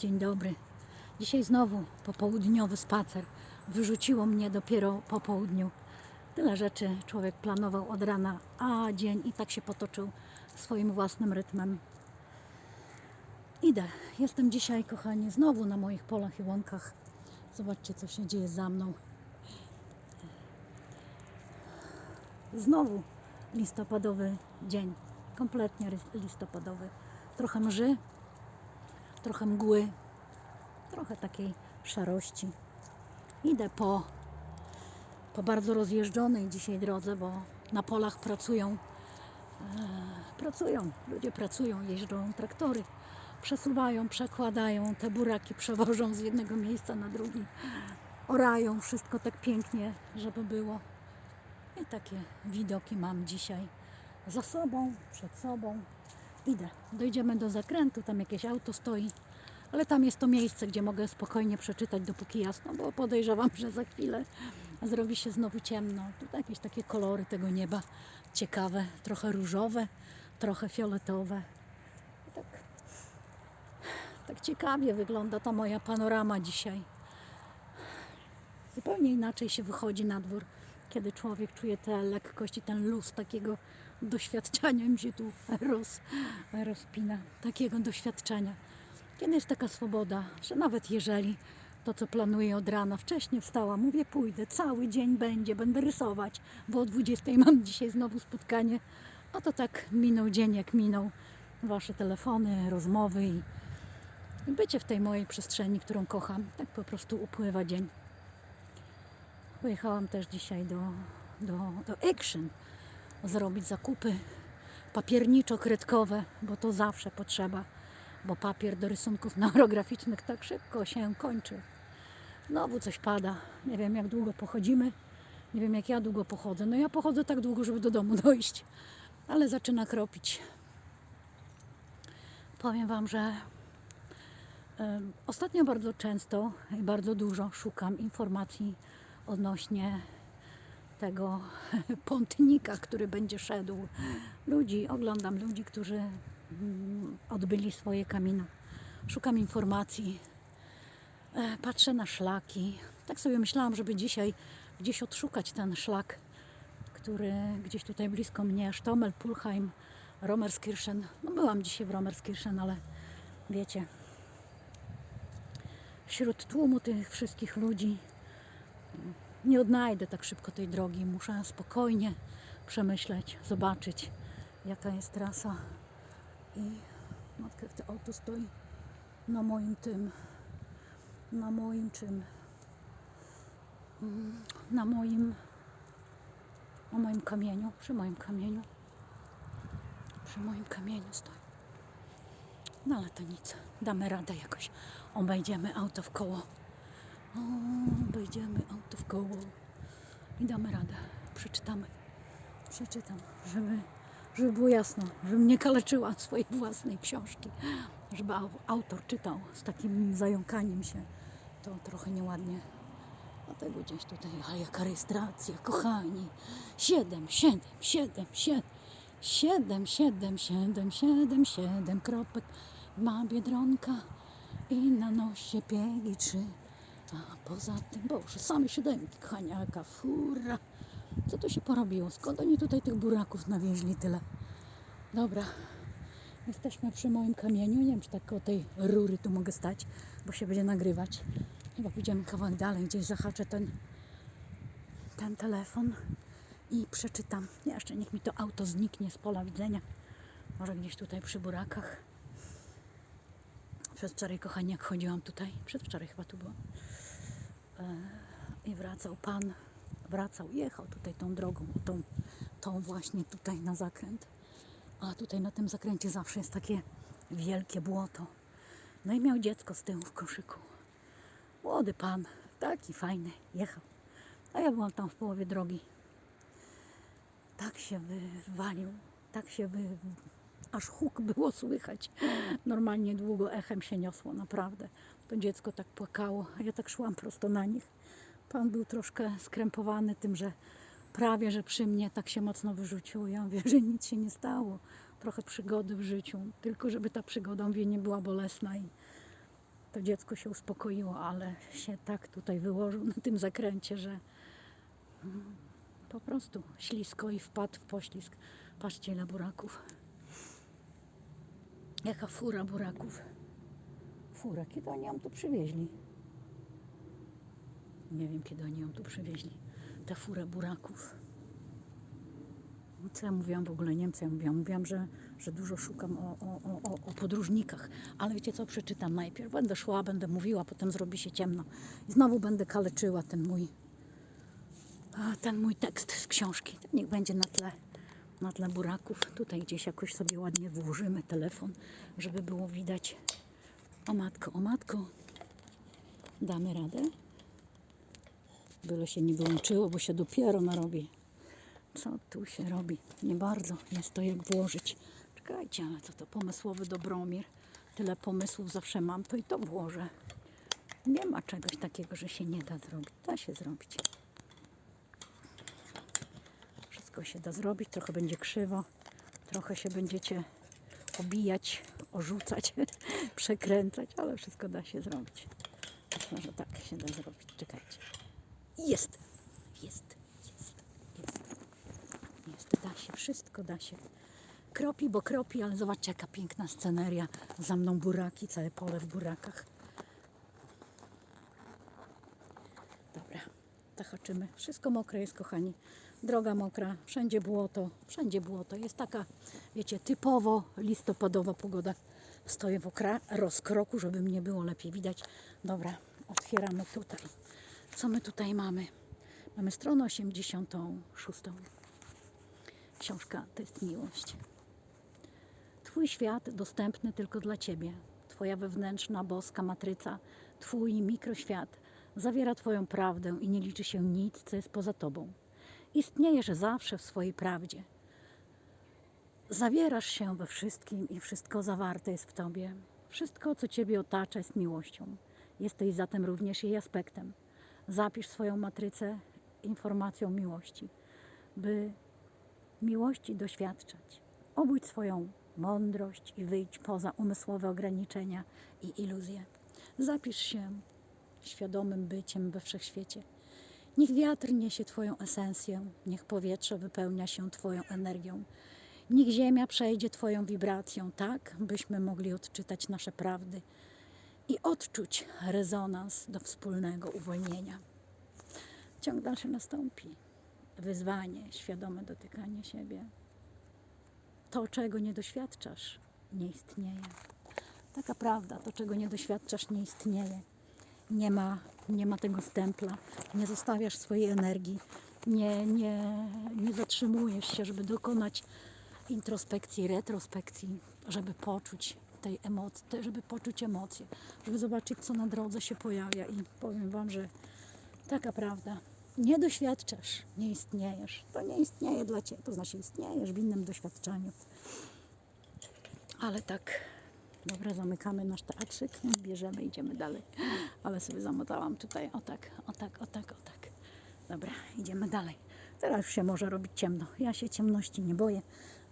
Dzień dobry. Dzisiaj znowu popołudniowy spacer. Wyrzuciło mnie dopiero po południu. Tyle rzeczy człowiek planował od rana, a dzień i tak się potoczył swoim własnym rytmem. Idę. Jestem dzisiaj, kochani, znowu na moich polach i łąkach. Zobaczcie, co się dzieje za mną. Znowu listopadowy dzień. Kompletnie listopadowy. Trochę mrzy, trochę mgły, trochę takiej szarości. Idę po, po bardzo rozjeżdżonej dzisiaj drodze, bo na polach pracują, e, pracują, ludzie pracują, jeżdżą traktory, przesuwają, przekładają, te buraki przewożą z jednego miejsca na drugi, orają wszystko tak pięknie, żeby było. I takie widoki mam dzisiaj za sobą, przed sobą. Idę. Dojdziemy do zakrętu, tam jakieś auto stoi, ale tam jest to miejsce, gdzie mogę spokojnie przeczytać, dopóki jasno, bo podejrzewam, że za chwilę zrobi się znowu ciemno. Tutaj jakieś takie kolory tego nieba ciekawe, trochę różowe, trochę fioletowe. I Tak, tak ciekawie wygląda ta moja panorama dzisiaj. Zupełnie inaczej się wychodzi na dwór, kiedy człowiek czuje tę lekkość i ten luz takiego doświadczenia mi się tu roz, rozpina, takiego doświadczenia. Kiedy jest taka swoboda, że nawet jeżeli to, co planuję od rana, wcześniej wstała, mówię, pójdę, cały dzień będzie, będę rysować, bo o 20 mam dzisiaj znowu spotkanie, a to tak minął dzień jak minął. Wasze telefony, rozmowy i, i bycie w tej mojej przestrzeni, którą kocham. Tak po prostu upływa dzień. Pojechałam też dzisiaj do, do, do Action zrobić zakupy papierniczo-kredkowe, bo to zawsze potrzeba, bo papier do rysunków neurograficznych tak szybko się kończy. Znowu coś pada. Nie wiem, jak długo pochodzimy. Nie wiem, jak ja długo pochodzę. No ja pochodzę tak długo, żeby do domu dojść, ale zaczyna kropić. Powiem Wam, że ostatnio bardzo często i bardzo dużo szukam informacji odnośnie tego pątnika, który będzie szedł. Ludzi, oglądam ludzi, którzy mm, odbyli swoje kamino. Szukam informacji, e, patrzę na szlaki. Tak sobie myślałam, żeby dzisiaj gdzieś odszukać ten szlak, który gdzieś tutaj blisko mnie, Sztomel, Pulheim, Romerskirchen. No byłam dzisiaj w Romerskirchen, ale wiecie, wśród tłumu tych wszystkich ludzi nie odnajdę tak szybko tej drogi. Muszę spokojnie przemyśleć, zobaczyć, jaka jest trasa. I matka, jak to auto stoi na moim tym, na moim czym, Mm, na moim, na moim kamieniu, przy moim kamieniu, przy moim kamieniu stoi. No ale to nic, damy radę jakoś, obejdziemy auto w koło. Obejdziemy auto w koło i damy radę. Przeczytamy. Przeczytam, żeby, żeby było jasno, żebym nie kaleczyła swojej własnej książki. Żeby au- autor czytał z takim zająkaniem się. To trochę nieładnie. Dlatego gdzieś tutaj, a jaka rejestracja, kochani. Siedem, siedem, siedem, siedem. Siedem, siedem, siedem, siedem, siedem kropek ma Biedronka i na nosie piegi trzy. A poza tym, Boże, same siódemki, kochani, jaka fura. Co tu się porobiło? Skąd oni tutaj tych buraków nawieźli tyle? Dobra, jesteśmy przy moim kamieniu. Nie wiem, czy tak o tej rury tu mogę stać, bo się będzie nagrywać. Chyba pójdziemy kawałek dalej, gdzieś zahaczę ten, ten telefon i przeczytam. Jeszcze niech mi to auto zniknie z pola widzenia. Może gdzieś tutaj przy burakach. Przedwczoraj, kochani, jak chodziłam tutaj, przedwczoraj chyba tu byłam, e, i wracał pan, wracał, jechał tutaj tą drogą, tą, tą właśnie tutaj na zakręt. A tutaj na tym zakręcie zawsze jest takie wielkie błoto. No i miał dziecko z tyłu w koszyku. Młody pan, taki fajny, jechał. A ja byłam tam w połowie drogi. Tak się wywalił, tak się wy... aż huk było słychać. Normalnie długo echem się niosło, naprawdę. To dziecko tak płakało, a ja tak szłam prosto na nich. Pan był troszkę skrępowany tym, że prawie, że przy mnie tak się mocno wyrzucił. Ja mówię, że nic się nie stało. Trochę przygody w życiu, tylko żeby ta przygoda mówię, nie była bolesna i to dziecko się uspokoiło, ale się tak tutaj wyłożył na tym zakręcie, że po prostu ślisko i wpadł w poślizg. Patrzcie ile buraków. Jaka fura buraków. Fura, kiedy oni ją tu przywieźli? Nie wiem, kiedy oni ją tu przywieźli. Tę furę buraków. No Co ja mówiłam w ogóle Niemcy? Ja mówiłam, mówiłam że, że dużo szukam o, o, o, o- podróżnikach. Ale wiecie co, przeczytam najpierw. Będę szła, będę mówiła, potem zrobi się ciemno. I znowu będę kaleczyła ten mój, ten mój tekst z książki. Niech będzie na tle, na tle buraków. Tutaj gdzieś jakoś sobie ładnie włożymy telefon, żeby było widać. O matko, o matko. Damy radę? Byle się nie wyłączyło, bo się dopiero narobi. Co tu się robi? Nie bardzo jest to jak włożyć. Czekajcie, ale co to pomysłowy Dobromir. Tyle pomysłów zawsze mam, to i to włożę. Nie ma czegoś takiego, że się nie da zrobić. Da się zrobić. Wszystko się da zrobić, trochę będzie krzywo, trochę się będziecie obijać, orzucać, przekręcać, ale wszystko da się zrobić. Myślę, że tak się da zrobić. Czekajcie. Jest, jest, jest, jest. Jest, da się, wszystko da się. Kropi, bo kropi, ale zobaczcie jaka piękna sceneria. Za mną buraki, całe pole w burakach. Dobra, zahaczymy. Wszystko mokre jest, kochani. Droga mokra, wszędzie błoto, wszędzie błoto. Jest taka, wiecie, typowo listopadowa pogoda. Stoję w okra- rozkroku, żeby mnie było lepiej widać. Dobra, otwieramy tutaj. Co my tutaj mamy? Mamy stronę 86. Książka to jest miłość. Twój świat dostępny tylko dla Ciebie. Twoja wewnętrzna, boska matryca, Twój mikroświat zawiera Twoją prawdę i nie liczy się nic, co jest poza Tobą. Istniejesz zawsze w swojej prawdzie. Zawierasz się we wszystkim i wszystko zawarte jest w Tobie. Wszystko, co Ciebie otacza, jest miłością. Jesteś zatem również jej aspektem. Zapisz swoją matrycę informacją miłości, by miłości doświadczać. Obudź swoją mądrość i wyjdź poza umysłowe ograniczenia i iluzje. Zapisz się świadomym byciem we wszechświecie. Niech wiatr niesie Twoją esencję, niech powietrze wypełnia się Twoją energią. Niech ziemia przejdzie Twoją wibracją, tak byśmy mogli odczytać nasze prawdy i odczuć rezonans do wspólnego uwolnienia. Ciąg dalszy nastąpi. Wyzwanie, świadome dotykanie siebie. To, czego nie doświadczasz, nie istnieje. Taka prawda, to, czego nie doświadczasz, nie istnieje. Nie ma, nie ma tego stempla, nie zostawiasz swojej energii, nie, nie, nie zatrzymujesz się, żeby dokonać introspekcji, retrospekcji, żeby poczuć tej emocji, żeby poczuć emocje, żeby zobaczyć, co na drodze się pojawia. I powiem Wam, że taka prawda. Nie doświadczasz, nie istniejesz. To nie istnieje dla Ciebie, to znaczy istniejesz w innym doświadczeniu. Ale tak, dobra, zamykamy nasz teatrzyk, bierzemy, idziemy dalej. Ale sobie zamotałam tutaj, o tak, o tak, o tak, o tak. Dobra, idziemy dalej. Teraz już się może robić ciemno. Ja się ciemności nie boję.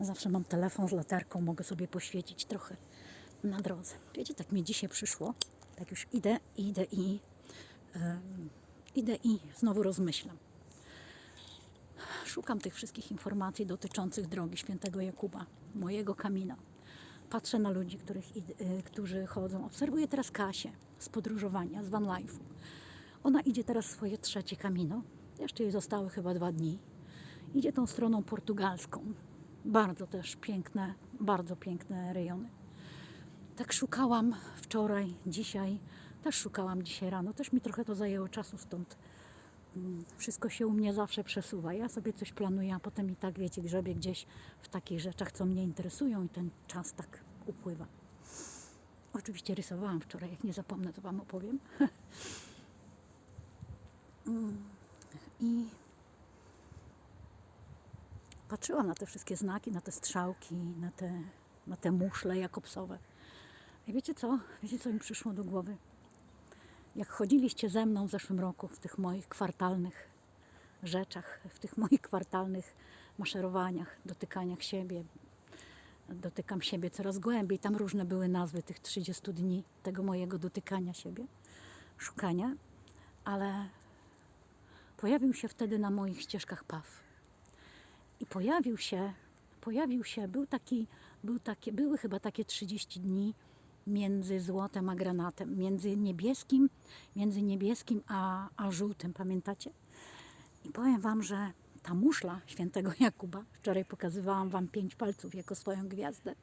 Zawsze mam telefon z latarką, mogę sobie poświecić trochę na drodze. Wiecie, tak mi dzisiaj przyszło. Tak już idę, idę i em, idę i znowu rozmyślam. Szukam tych wszystkich informacji dotyczących drogi świętego Jakuba, mojego kamina. Patrzę na ludzi, których, y, którzy chodzą. Obserwuję teraz Kasię z podróżowania, z van life'u. Ona idzie teraz swoje trzecie kamino. Jeszcze jej zostały chyba dwa dni. Idzie tą stroną portugalską. Bardzo też piękne, bardzo piękne rejony. Tak szukałam wczoraj, dzisiaj, też szukałam dzisiaj rano. Też mi trochę to zajęło czasu, stąd wszystko się u mnie zawsze przesuwa. Ja sobie coś planuję, a potem i tak, wiecie, grzebię gdzieś w takich rzeczach, co mnie interesują i ten czas tak upływa. Oczywiście rysowałam wczoraj, jak nie zapomnę, to Wam opowiem. Mm, I patrzyłam na te wszystkie znaki, na te strzałki, na te, na te muszle jakobsowe. I wiecie co? Wiecie, co mi przyszło do głowy? Jak chodziliście ze mną w zeszłym roku w tych moich kwartalnych rzeczach, w tych moich kwartalnych maszerowaniach, dotykaniach siebie, dotykam siebie coraz głębiej. Tam różne były nazwy tych 30 dni, tego mojego dotykania siebie, szukania, ale pojawił się wtedy na moich ścieżkach paw. I pojawił się, pojawił się, był taki, był takie, były chyba takie 30 dni między złotem a granatem, między niebieskim, między niebieskim a, a żółtym, pamiętacie? I powiem Wam, że ta muszla świętego Jakuba, wczoraj pokazywałam Wam pięć palców jako swoją gwiazdę,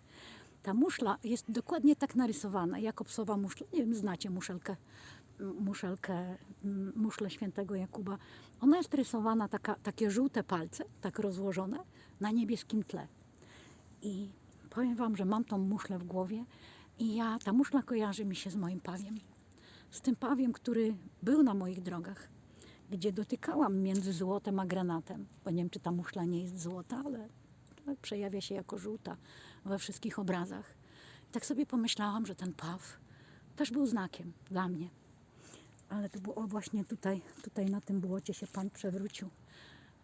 ta muszla jest dokładnie tak narysowana, Jakobsowa muszla, nie wiem, znacie muszelkę, muszelkę, m, muszlę świętego Jakuba. Ona jest rysowana, taka, takie żółte palce, tak rozłożone, na niebieskim tle. I powiem Wam, że mam tą muszlę w głowie i ja, ta muszla kojarzy mi się z moim pawiem. Z tym pawiem, który był na moich drogach, gdzie dotykałam między złotem a granatem. Bo nie wiem, czy ta muszla nie jest złota, ale tak przejawia się jako żółta we wszystkich obrazach. I tak sobie pomyślałam, że ten paw też był znakiem dla mnie. Ale to było właśnie tutaj, tutaj na tym błocie się Pan przewrócił.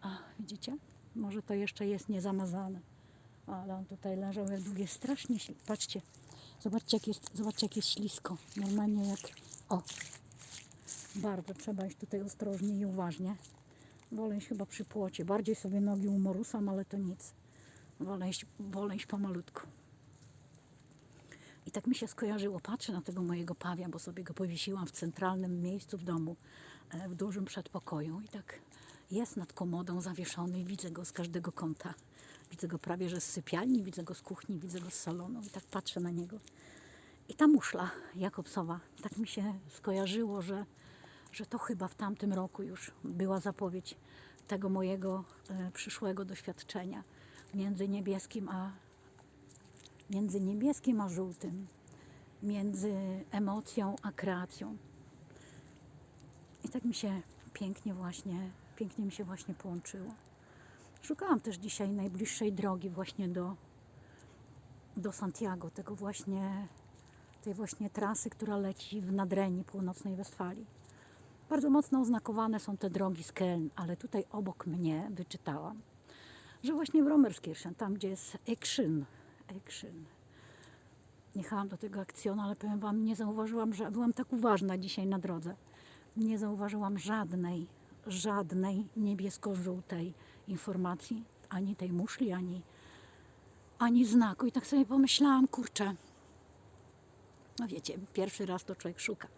A, widzicie? Może to jeszcze jest niezamazane. Ale on tutaj leżał jak długie, strasznie. Patrzcie, zobaczcie jak, jest, zobaczcie jak jest ślisko. Normalnie jak... O! Bardzo trzeba iść tutaj ostrożnie i uważnie. Wolę iść chyba przy płocie. Bardziej sobie nogi umorusam, ale to nic. Wolę iść, wolę iść pomalutku. I tak mi się skojarzyło. Patrzę na tego mojego pawia, bo sobie go powiesiłam w centralnym miejscu w domu, e, w dużym przedpokoju. I tak jest nad komodą zawieszony i widzę go z każdego kąta. Widzę go prawie, że z sypialni, widzę go z kuchni, widzę go z salonu i tak patrzę na niego. I ta muszla Jakobsowa, tak mi się skojarzyło, że, że to chyba w tamtym roku już była zapowiedź tego mojego e, przyszłego doświadczenia między niebieskim a między niebieskim a żółtym, między emocją a kreacją. I tak mi się pięknie właśnie, pięknie mi się właśnie połączyło. Szukałam też dzisiaj najbliższej drogi właśnie do, do Santiago, tego właśnie, tej właśnie trasy, która leci w Nadrenii, północnej Westfalii. Bardzo mocno oznakowane są te drogi z Keln, ale tutaj obok mnie wyczytałam, że właśnie w Romerskirchen, tam gdzie jest Ekrzyn, Ekrzyn. Jechałam do tego akcjonu, ale powiem Wam, nie zauważyłam, że byłam tak uważna dzisiaj na drodze. Nie zauważyłam żadnej, żadnej niebiesko-żółtej informacji, ani tej muszli, ani, ani znaku. I tak sobie pomyślałam, kurczę, no wiecie, pierwszy raz to człowiek szuka.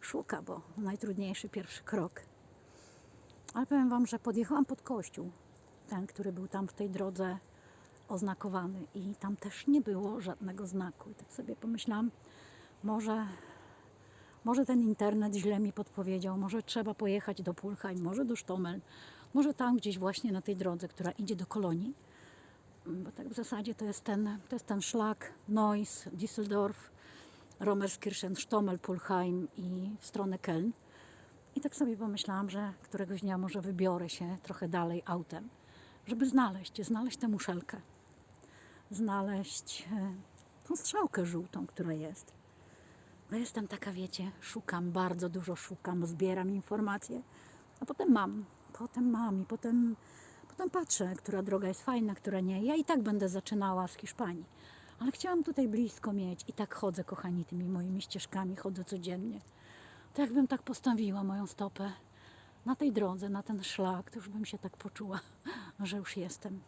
Szuka, bo najtrudniejszy pierwszy krok. Ale powiem Wam, że podjechałam pod kościół, ten, który był tam w tej drodze oznakowany i tam też nie było żadnego znaku. I tak sobie pomyślałam, może, może ten internet źle mi podpowiedział, może trzeba pojechać do Pulheim, może do Sztomel, może tam gdzieś właśnie na tej drodze, która idzie do Kolonii. Bo tak w zasadzie to jest ten, to jest ten szlak Neuss, Düsseldorf, Romerskirchen, Sztomel, Pulheim i w stronę Keln. I tak sobie pomyślałam, że któregoś dnia może wybiorę się trochę dalej autem, żeby znaleźć, znaleźć tę muszelkę znaleźć e, tą strzałkę żółtą, która jest. Bo jestem taka, wiecie, szukam, bardzo dużo szukam, zbieram informacje, a potem mam, potem mam i potem, potem patrzę, która droga jest fajna, która nie. Ja i tak będę zaczynała z Hiszpanii, ale chciałam tutaj blisko mieć i tak chodzę, kochani, tymi moimi ścieżkami, chodzę codziennie. To jakbym tak postawiła moją stopę na tej drodze, na ten szlak, to już bym się tak poczuła, że już jestem.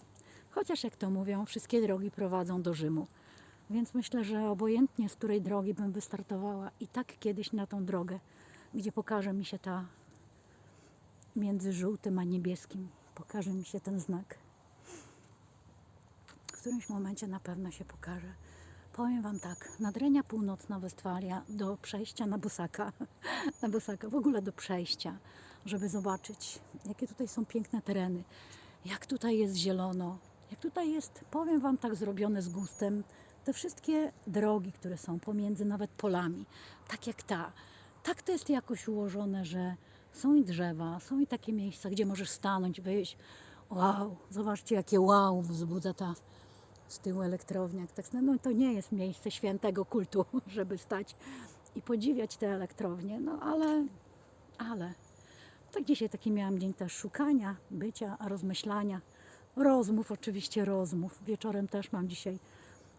Chociaż jak to mówią, wszystkie drogi prowadzą do Rzymu. Więc myślę, że obojętnie z której drogi bym wystartowała, i tak kiedyś na tą drogę, gdzie pokaże mi się ta między żółtym a niebieskim, pokaże mi się ten znak. W którymś momencie na pewno się pokaże. Powiem Wam tak, Nadrenia Północna Westfalia do przejścia na Busaka, na Busaka, w ogóle do przejścia, żeby zobaczyć, jakie tutaj są piękne tereny, jak tutaj jest zielono, jak tutaj jest, powiem Wam tak zrobione z gustem, te wszystkie drogi, które są pomiędzy nawet polami, tak jak ta, tak to jest jakoś ułożone, że są i drzewa, są i takie miejsca, gdzie możesz stanąć, wyjść. Wow, zobaczcie, jakie wow wzbudza ta z tyłu elektrownia. Tak, no to nie jest miejsce świętego kultu, żeby stać i podziwiać te elektrownie, no ale, ale. Tak dzisiaj taki miałam dzień też szukania, bycia, rozmyślania rozmów, oczywiście rozmów. Wieczorem też mam dzisiaj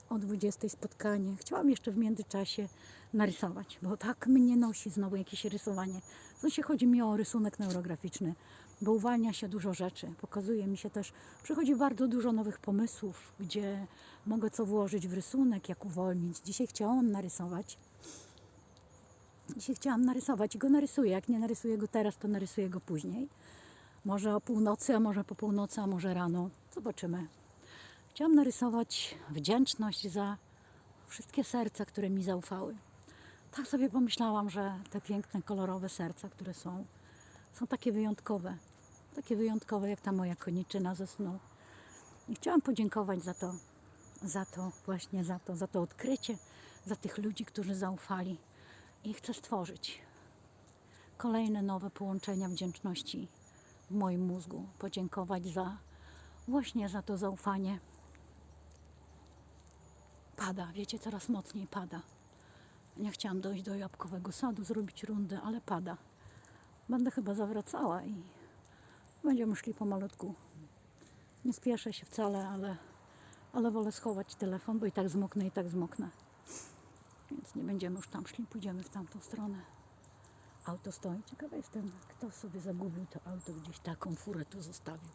o 20 spotkanie. Chciałam jeszcze w międzyczasie narysować, bo tak mnie nosi znowu jakieś rysowanie. W sensie chodzi mi o rysunek neurograficzny, bo uwalnia się dużo rzeczy. Pokazuje mi się też, przychodzi bardzo dużo nowych pomysłów, gdzie mogę co włożyć w rysunek, jak uwolnić. Dzisiaj chciałam narysować. Dzisiaj chciałam narysować i go narysuję. Jak nie narysuję go teraz, to narysuję go później. Może o północy, a może po północy, a może rano. Zobaczymy. Chciałam narysować wdzięczność za wszystkie serca, które mi zaufały. Tak sobie pomyślałam, że te piękne, kolorowe serca, które są, są takie wyjątkowe. Takie wyjątkowe, jak ta moja koniczyna ze snu. I chciałam podziękować za to, za to, właśnie za to, za to odkrycie, za tych ludzi, którzy zaufali. I chcę stworzyć kolejne nowe połączenia wdzięczności w moim mózgu. Podziękować za właśnie za to zaufanie. Pada, wiecie, coraz mocniej pada. Nie chciałam dojść do jabłkowego sadu, zrobić rundę, ale pada. Będę chyba zawracała i będziemy szli pomalutku. Nie spieszę się wcale, ale, ale wolę schować telefon, bo i tak zmoknę, i tak zmoknę. Więc nie będziemy już tam szli, pójdziemy w tamtą stronę. Auto stoi. Ciekawa jestem, kto sobie zagubił to auto gdzieś taką furę tu zostawił.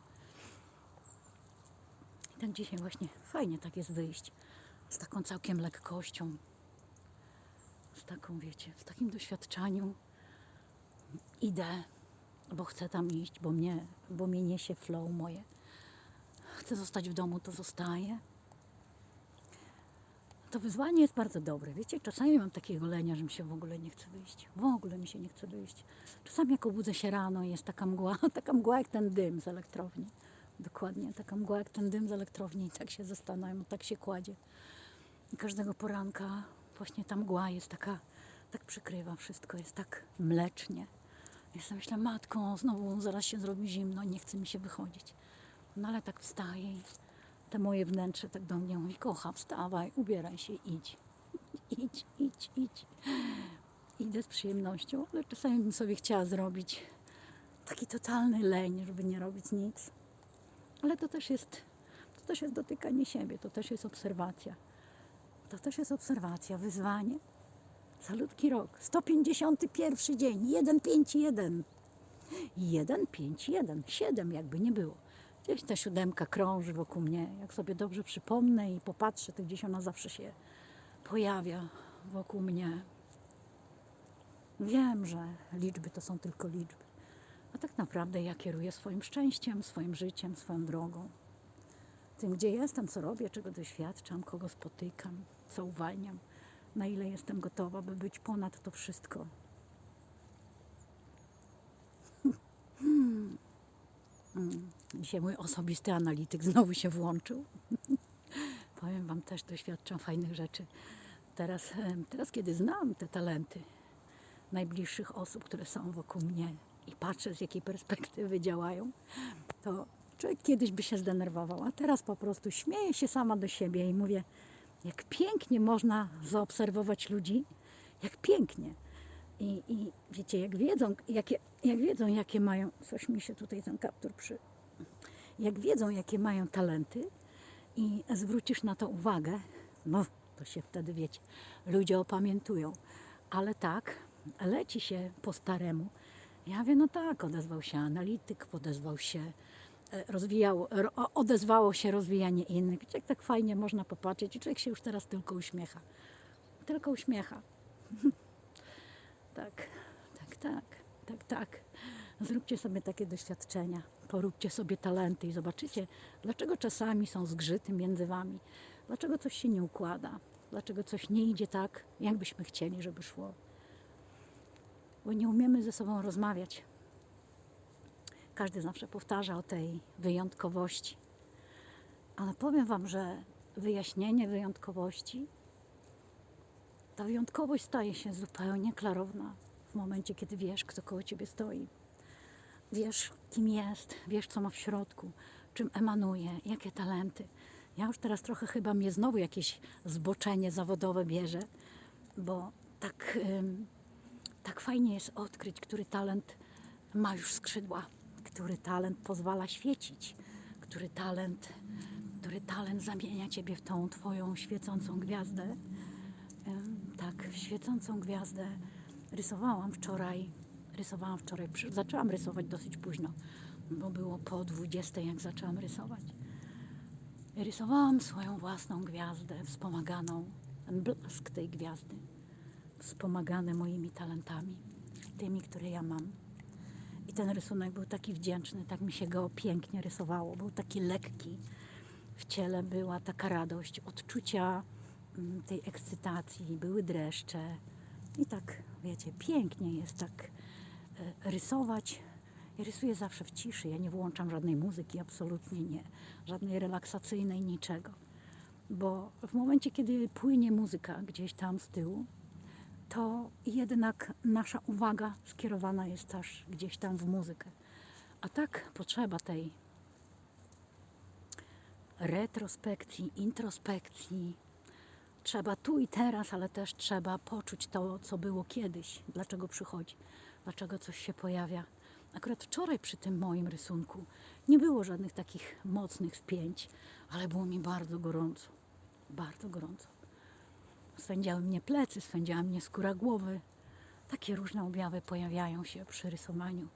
I tak dzisiaj właśnie fajnie tak jest wyjść z taką całkiem lekkością, z taką, wiecie, z takim doświadczeniu. Idę, bo chcę tam iść, bo mnie, bo mnie niesie flow moje. Chcę zostać w domu, to zostaję. To wyzwanie jest bardzo dobre. Wiecie, czasami mam takiego lenia, że mi się w ogóle nie chce wyjść. W ogóle mi się nie chce wyjść. Czasami jak obudzę się rano jest taka mgła, taka mgła jak ten dym z elektrowni. Dokładnie, taka mgła jak ten dym z elektrowni i tak się zastanawiam, tak się kładzie. I każdego poranka właśnie ta mgła jest taka, tak przykrywa wszystko, jest tak mlecznie. Ja sobie myślę, matko, znowu zaraz się zrobi zimno, nie chce mi się wychodzić. No ale tak wstaję i te moje wnętrze tak do mnie mówi, kocha, wstawaj, ubieraj się, idź. Idź, idź, idź. Idę z przyjemnością, ale czasami bym sobie chciała zrobić taki totalny leń, żeby nie robić nic. Ale to też jest, to też jest dotykanie siebie, to też jest obserwacja. To też jest obserwacja, wyzwanie. Salutki rok. 151 dzień. 151. 151. 7 jakby nie było. Gdzieś ta siódemka krąży wokół mnie. Jak sobie dobrze przypomnę i popatrzę, to gdzieś ona zawsze się pojawia wokół mnie. Wiem, że liczby to są tylko liczby. A tak naprawdę ja kieruję swoim szczęściem, swoim życiem, swoją drogą. Tym, gdzie jestem, co robię, czego doświadczam, kogo spotykam, co uwalniam, na ile jestem gotowa, by być ponad to wszystko. Mm. Dzisiaj mój osobisty analityk znowu się włączył. Powiem Wam, też doświadczam fajnych rzeczy. Teraz, teraz, kiedy znam te talenty najbliższych osób, które są wokół mnie i patrzę, z jakiej perspektywy działają, to człowiek kiedyś by się zdenerwował, a teraz po prostu śmieję się sama do siebie i mówię, jak pięknie można zaobserwować ludzi, jak pięknie. I, i wiecie, jak wiedzą, jakie, jak wiedzą, jakie mają, coś mi się tutaj ten kaptur przy, jak wiedzą, jakie mają talenty i zwrócisz na to uwagę, no to się wtedy, wiecie, ludzie opamiętują. Ale tak, leci się po staremu. Ja wiem, no tak, odezwał się analityk, odezwał się, e, rozwijało, ro- odezwało się rozwijanie innych. Wiecie, jak tak fajnie można popatrzeć i człowiek się już teraz tylko uśmiecha. Tylko uśmiecha. Tak, tak, tak, tak, tak. Zróbcie sobie takie doświadczenia, poróbcie sobie talenty i zobaczycie, dlaczego czasami są zgrzyty między wami, dlaczego coś się nie układa, dlaczego coś nie idzie tak, jak byśmy chcieli, żeby szło. Bo nie umiemy ze sobą rozmawiać. Każdy zawsze powtarza o tej wyjątkowości. Ale powiem Wam, że wyjaśnienie wyjątkowości ta wyjątkowość staje się zupełnie klarowna w momencie, kiedy wiesz, kto koło ciebie stoi. Wiesz, kim jest, wiesz, co ma w środku, czym emanuje, jakie talenty. Ja już teraz trochę chyba mnie znowu jakieś zboczenie zawodowe bierze, bo tak, tak fajnie jest odkryć, który talent ma już skrzydła, który talent pozwala świecić, który talent który talent zamienia ciebie w tą twoją świecącą gwiazdę. Tak, świecącą gwiazdę rysowałam wczoraj. Rysowałam wczoraj, zaczęłam rysować dosyć późno, bo było po 20, jak zaczęłam rysować. Rysowałam swoją własną gwiazdę, wspomaganą, ten blask tej gwiazdy, wspomagany moimi talentami, tymi, które ja mam. Ten rysunek był taki wdzięczny, tak mi się go pięknie rysowało. Był taki lekki. W ciele była taka radość, odczucia mm, tej ekscytacji, były dreszcze. I tak, wiecie, pięknie jest tak e, rysować. Ja rysuję zawsze w ciszy, ja nie włączam żadnej muzyki, absolutnie nie. Żadnej relaksacyjnej, niczego. Bo w momencie, kiedy płynie muzyka gdzieś tam z tyłu, to jednak nasza uwaga skierowana jest też gdzieś tam w muzykę. A tak potrzeba tej retrospekcji, introspekcji. Trzeba tu i teraz, ale też trzeba poczuć to, co było kiedyś, dlaczego przychodzi, dlaczego coś się pojawia. Akurat wczoraj przy tym moim rysunku nie było żadnych takich mocnych spięć, ale było mi bardzo gorąco. Bardzo gorąco. Swędziały mnie plecy, swędziała mnie skóra głowy. Takie różne objawy pojawiają się przy rysowaniu.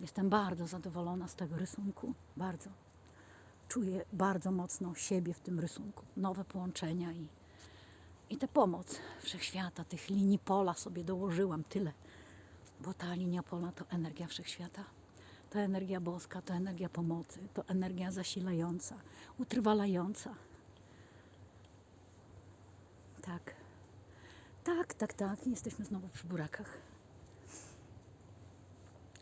Jestem bardzo zadowolona z tego rysunku. Bardzo. Czuję bardzo mocno siebie w tym rysunku. Nowe połączenia i, i tę pomoc wszechświata, tych linii pola sobie dołożyłam tyle. Bo ta linia pola to energia wszechświata. To energia boska, to energia pomocy, to energia zasilająca, utrwalająca. Tak. Tak, tak, tak. Jesteśmy znowu przy burakach.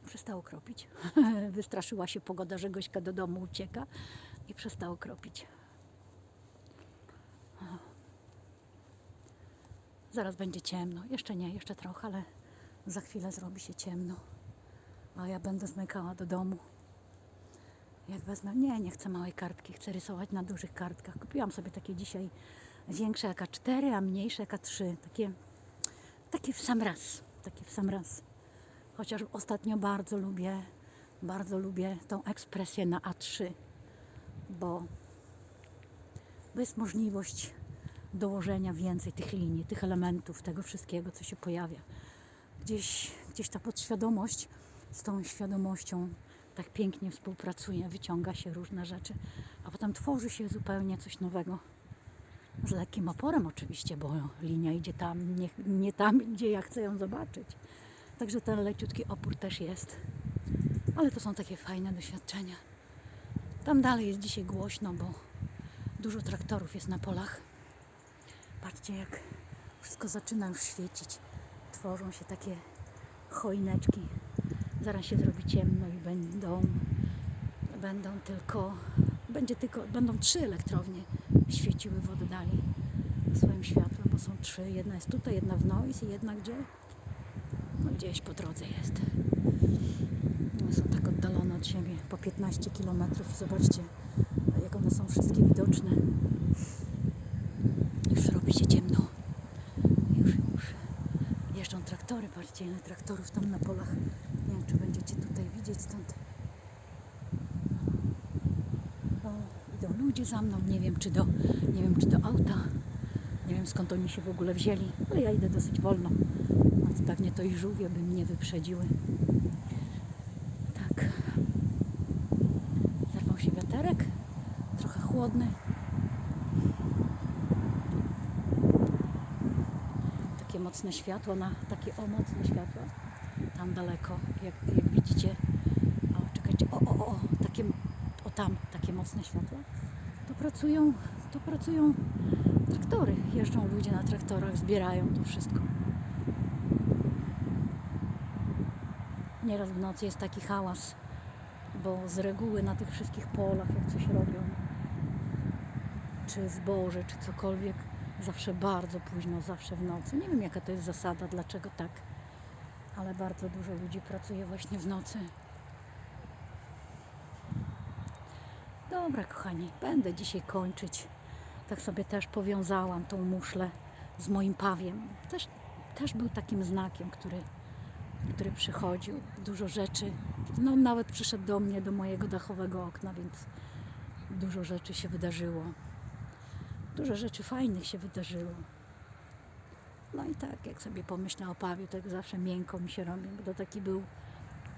Przestało kropić. Wystraszyła się pogoda, że Gośka do domu ucieka i przestało kropić. Zaraz będzie ciemno. Jeszcze nie, jeszcze trochę, ale za chwilę zrobi się ciemno. A ja będę zmykała do domu. Jak wezmę, nie, nie chcę małej kartki, chcę rysować na dużych kartkach. Kupiłam sobie takie dzisiaj większe jak A4, a mniejsze jak A3. Takie, takie w sam raz. Takie w sam raz. Chociaż ostatnio bardzo lubię, bardzo lubię tą ekspresję na A3, bo, bo jest możliwość dołożenia więcej tych linii, tych elementów, tego wszystkiego, co się pojawia. Gdzieś, gdzieś ta podświadomość z tą świadomością tak pięknie współpracuje, wyciąga się różne rzeczy, a potem tworzy się zupełnie coś nowego. Z lekkim oporem oczywiście, bo linia idzie tam, nie, nie tam, gdzie ja chcę ją zobaczyć. Także ten leciutki opór też jest. Ale to są takie fajne doświadczenia. Tam dalej jest dzisiaj głośno, bo dużo traktorów jest na polach. Patrzcie, jak wszystko zaczyna już świecić. Tworzą się takie choineczki. Zaraz się zrobi ciemno i będą, będą tylko, będzie tylko, będą trzy elektrownie świeciły w oddali swoim światłem, bo są trzy. Jedna jest tutaj, jedna w Nois i jedna gdzie? No gdzieś po drodze jest. One są tak oddalone od siebie, po 15 km. Zobaczcie, jak one są wszystkie widoczne. Już robi się ciemno. Już, już. Jeżdżą traktory, patrzcie ile traktorów tam na polach. Nie wiem, czy będziecie tutaj widzieć stąd. O, idą ludzie za mną, nie wiem czy do, nie wiem czy do auta. Nie wiem skąd oni się w ogóle wzięli, ale ja idę dosyć wolno. Więc pewnie to i żółwie by mnie wyprzedziły. Tak. Zerwał się wiaterek, trochę chłodny. Takie mocne światło, na takie o mocne światło. Tam daleko, jak, jak widzicie. O, czekajcie, o, o, o, takie, o tam, takie mocne światła. To pracują, to pracują traktory. Jeżdżą ludzie na traktorach, zbierają to wszystko. Nieraz w nocy jest taki hałas, bo z reguły na tych wszystkich polach, jak coś robią, czy zboże, czy cokolwiek, zawsze bardzo późno, zawsze w nocy. Nie wiem jaka to jest zasada, dlaczego tak, ale bardzo dużo ludzi pracuje właśnie w nocy. Dobra, kochani, będę dzisiaj kończyć. Tak sobie też powiązałam tą muszlę z moim pawiem. Też, też był takim znakiem, który, który przychodził. Dużo rzeczy. No, nawet przyszedł do mnie, do mojego dachowego okna, więc, Dużo rzeczy się wydarzyło. Dużo rzeczy fajnych się wydarzyło. No i tak, jak sobie pomyślę o Pawiu, tak zawsze miękko mi się robi, bo to taki był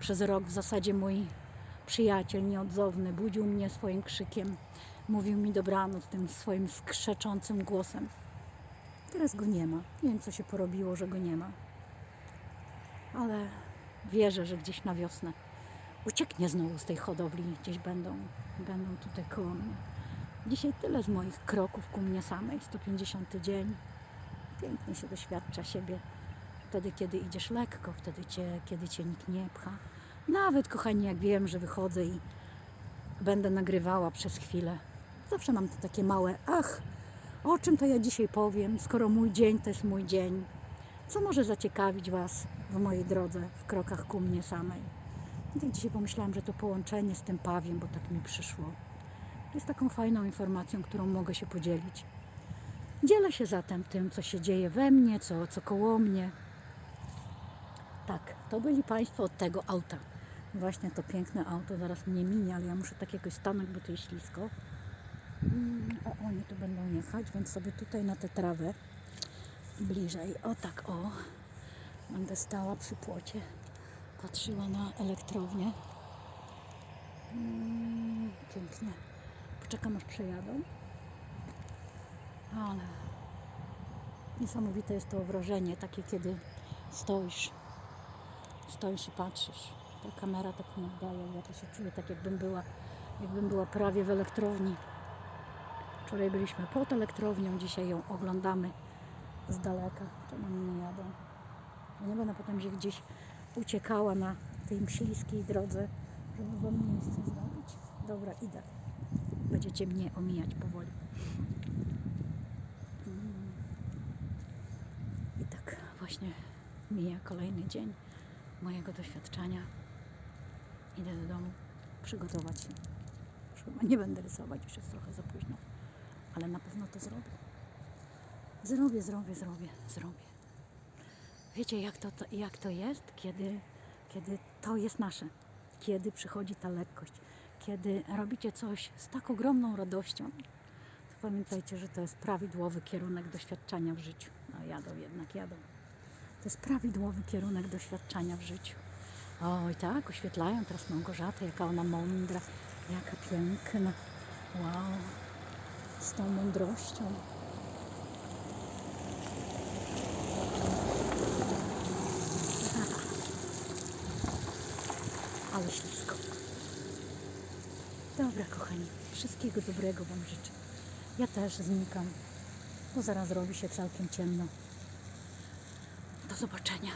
przez rok w zasadzie mój przyjaciel nieodzowny. Budził mnie swoim krzykiem, mówił mi dobranoc tym swoim skrzeczącym głosem. Teraz go nie ma. Nie wiem, co się porobiło, że go nie ma. Ale wierzę, że gdzieś na wiosnę ucieknie znowu z tej hodowli. Gdzieś będą, będą tutaj koło mnie. Dzisiaj tyle z moich kroków ku mnie samej. 150 dzień. Pięknie się doświadcza siebie. Wtedy, kiedy idziesz lekko, wtedy, cię, kiedy cię nikt nie pcha. Nawet, kochani, jak wiem, że wychodzę i będę nagrywała przez chwilę, zawsze mam to takie małe, ach, o czym to ja dzisiaj powiem, skoro mój dzień to jest mój dzień. Co może zaciekawić Was w mojej drodze, w krokach ku mnie samej? I tak dzisiaj pomyślałam, że to połączenie z tym pawiem, bo tak mi przyszło, jest taką fajną informacją, którą mogę się podzielić. Dzielę się zatem tym, co się dzieje we mnie, co, co koło mnie. Tak, to byli Państwo od tego auta. Właśnie to piękne auto zaraz mnie minie, ale ja muszę tak jakoś stanąć, bo tu jest ślisko. Mm, O, oni tu będą jechać, więc sobie tutaj na tę trawę bliżej. O tak, o. Będę stała przy płocie. Patrzyła na elektrownię. Mm, pięknie. Poczekam aż przejadą. Ale niesamowite jest to wrażenie, takie kiedy stoisz, stoisz i patrzysz. Ta kamera tak nie oddaje, ja to się czuję tak jakbym była, jakbym była prawie w elektrowni. Wczoraj byliśmy pod elektrownią, dzisiaj ją oglądamy z daleka. Czemu oni nie jadą? Ja nie będę potem się gdzieś uciekała na tej śliskiej drodze, żeby wam miejsce zrobić. Dobra, idę. Będziecie mnie omijać powoli. I tak właśnie mija kolejny dzień mojego doświadczenia. Idę do domu przygotować się. Już chyba nie będę rysować, już jest trochę za późno, ale na pewno to zrobię. Zrobię, zrobię, zrobię, zrobię. Wiecie, jak to, to, jak to jest, kiedy, kiedy to jest nasze, kiedy przychodzi ta lekkość, kiedy robicie coś z tak ogromną radością, to pamiętajcie, że to jest prawidłowy kierunek doświadczenia w życiu. No jadą jednak, jadą. To jest prawidłowy kierunek doświadczenia w życiu. Oj tak, oświetlają teraz Małgorzatę, jaka ona mądra, jaka piękna. Wow, z tą mądrością. Ale ślisko. Dobra, kochani, wszystkiego dobrego Wam życzę. Ja też znikam, bo zaraz robi się całkiem ciemno. Do zobaczenia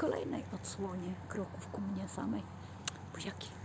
kolejnej odsłonie kroków ku mnie samej. Buziaki.